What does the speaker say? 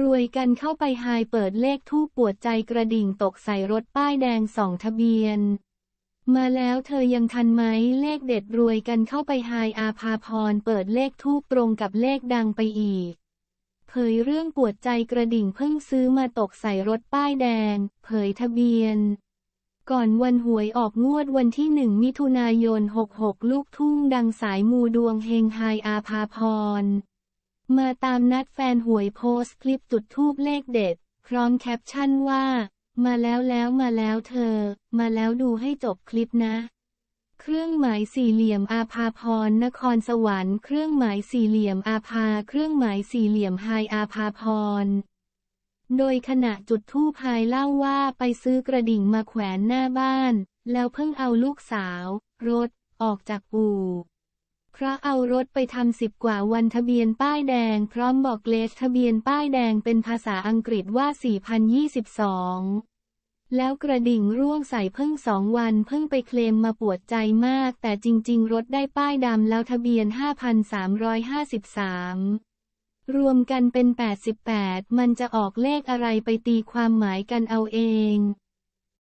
รวยกันเข้าไปไฮเปิดเลขทูปปวดใจกระดิ่งตกใส่รถป้ายแดงสองทะเบียน มาแล้วเธอยังทันไหมเลขเด็ดรวยกันเข้าไปไฮอาภาพรเปิดเลขทูปตรงกับเลขดังไปอีก เผยเรื่องปวดใจกระดิ่งเพิ่งซื้อมาตกใส่รถป้ายแดง เผยทะเบียน ก่อนวันหวยออกงวดวันที่หนึ่งมิถุนายน 66 ลูกทุ่งดังสายมูดวงเฮงไฮอาภาพร มาตามนัดแฟนหวยโพสคลิปจุดทูบเลขเด็ด พร้อมแคปชั่นว่า มาแล้วแล้วมาแล้วเธอ มาแล้วดูให้จบคลิปนะ เครื่องหมายสี่เหลี่ยมอาภาพรนครสวรรค์เครื่องหมายสี่เหลี่ยมอาภา เครื่องหมายสี่เหลี่ยมไฮอาภาพรโดยขณะจุดธูปพายเล่าว่าไปซื้อกระดิ่งมาแขวนหน้าบ้าน แล้วเพิ่งเอาลูกสาว รถ ออกจากอู่ พราะเอารถไปทำสิบกว่าวันทะเบียนป้ายแดง พร้อมบอกเลขทะเบียนป้ายแดงเป็นภาษาอังกฤษว่า 4022 แล้วกระดิ่งร่วงใส่เพิ่งสองวันเพิ่งไปเคลมมาปวดใจมาก แต่จริง ๆ รถได้ป้ายดำแล้วทะเบียน 5,353 รวมกันเป็น 88 มันจะออกเลขอะไรไปตีความหมายกันเอาเอง